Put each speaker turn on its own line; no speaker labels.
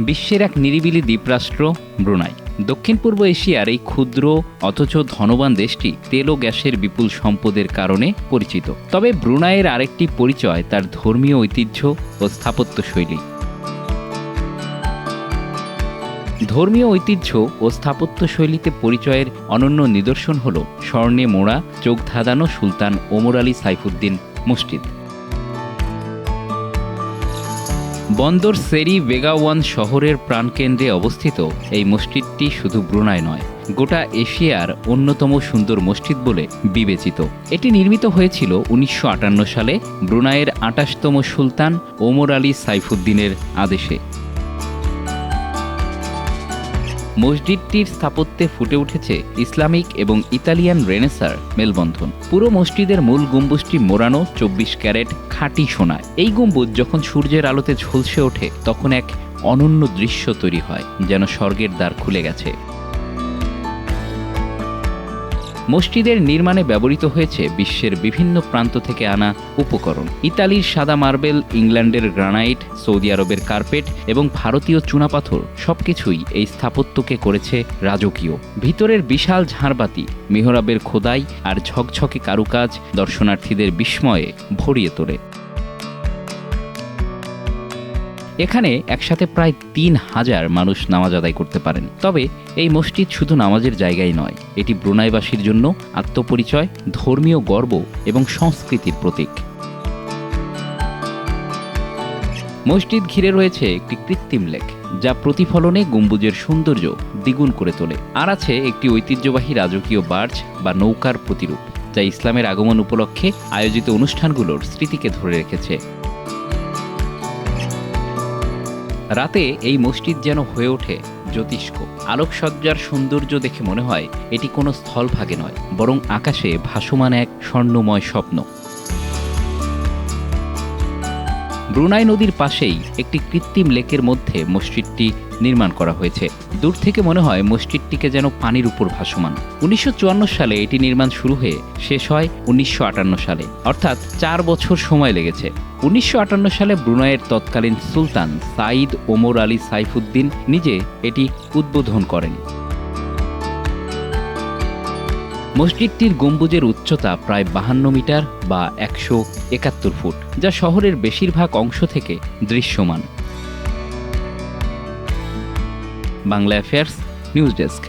বিশ্বের এক নিরিবিলি দ্বীপরাষ্ট্র, ব্রুনাই। দক্ষিণ পূর্ব এশিয়ার এই ক্ষুদ্র অথচ ধনবান দেশটি তেল ও গ্যাসের বিপুল সম্পদের কারণে পরিচিত। তবে ব্রুনাইয়ের আরেকটি পরিচয় তার ধর্মীয় ঐতিহ্য ও স্থাপত্যশৈলী। ধর্মীয় ঐতিহ্য ও স্থাপত্যশৈলীতে পরিচয়ের অনন্য নিদর্শন হল স্বর্ণে মোড়া, চোখ ধাঁধানো সুলতান ওমর আলী সাইফুদ্দিন মসজিদ। বন্দর সেরি বেগাওয়ান শহরের প্রাণকেন্দ্রে অবস্থিত। এই মসজিদটি শুধু ব্রুনাই নয়, গোটা এশিয়ার অন্যতম সুন্দর মসজিদ বলে বিবেচিত। এটি নির্মিত হয়েছিল উনিশশো আটান্ন সালে ব্রুনাইয়ের আটাশতম সুলতান ওমর আলী সাইফুদ্দিনের আদেশে। মসজিদটির স্থাপত্যে ফুটে উঠেছে ইসলামিক এবং ইতালিয়ান রেনেসার মেলবন্ধন। পুরো মসজিদের মূল গম্বুজটি মোড়ানো চব্বিশ ক্যারেট খাঁটি সোনায় এই গম্বুজ যখন সূর্যের আলোতে ঝলসে ওঠে, তখন এক অনন্য দৃশ্য তৈরি হয়, যেন স্বর্গের দ্বার খুলে গেছে। মসজিদের নির্মাণে ব্যবহৃত হয়েছে বিশ্বের বিভিন্ন প্রান্ত থেকে আনা উপকরণ। ইতালির সাদা মার্বেল, ইংল্যান্ডের গ্রানাইট, সৌদি আরবের কার্পেট এবং ভারতীয় চুনাপাথর সবকিছুই এই স্থাপত্যকে করেছে রাজকীয়। ভিতরের বিশাল ঝাড়বাতি, মেহরাবের খোদাই আর ঝকঝকে কারুকাজ দর্শনার্থীদের বিস্ময়ে ভরিয়ে তোলে। এখানে একসাথে প্রায় তিন হাজার মানুষ নামাজ আদায় করতে পারেন। তবে এই মসজিদ শুধু নামাজের জায়গায় নয়, এটি ব্রুনাইবাসীর জন্য আত্মপরিচয়, ধর্মীয় গর্ব এবং সংস্কৃতির প্রতীক। মসজিদ ঘিরে রয়েছে একটি কৃত্রিম লেক, যা প্রতিফলনে গম্বুজের সৌন্দর্য দ্বিগুণ করে তোলে। আর আছে একটি ঐতিহ্যবাহী রাজকীয় বার্জ বা নৌকার প্রতিরূপ, যা ইসলামের আগমন উপলক্ষে আয়োজিত অনুষ্ঠানগুলোর স্মৃতিকে ধরে রেখেছে। রাতে এই মসজিদ যেন হয়ে ওঠে জ্যোতিষ্ক। আলোকসজ্জার সৌন্দর্য দেখে মনে হয় এটি কোনো স্থলভাগে নয়, বরং আকাশে ভাসমান এক স্বর্ণময় স্বপ্ন। ব্রুনাই নদীর পাশেই একটি কৃত্রিম লেকের মধ্যে মসজিদটি নির্মাণ করা হয়েছে। দূর থেকে মনে হয় মসজিদটিকে যেন পানির উপর ভাসমান। উনিশশো চুয়ান্ন সালে এটি নির্মাণ শুরু হয়ে শেষ হয় উনিশশো আটান্ন সালে। অর্থাৎ চার বছর সময় লেগেছে। উনিশশো আটান্ন সালে ব্রুনাইয়ের তৎকালীন সুলতান সাইদ ওমর আলী সাইফুদ্দিন নিজে এটি উদ্বোধন করেন। মসজিদটির গম্বুজের উচ্চতা প্রায় বাহান্ন মিটার বা একশো একাত্তর ফুট, যা শহরের বেশিরভাগ অংশ থেকে দৃশ্যমান। Bangla affairs, news desk.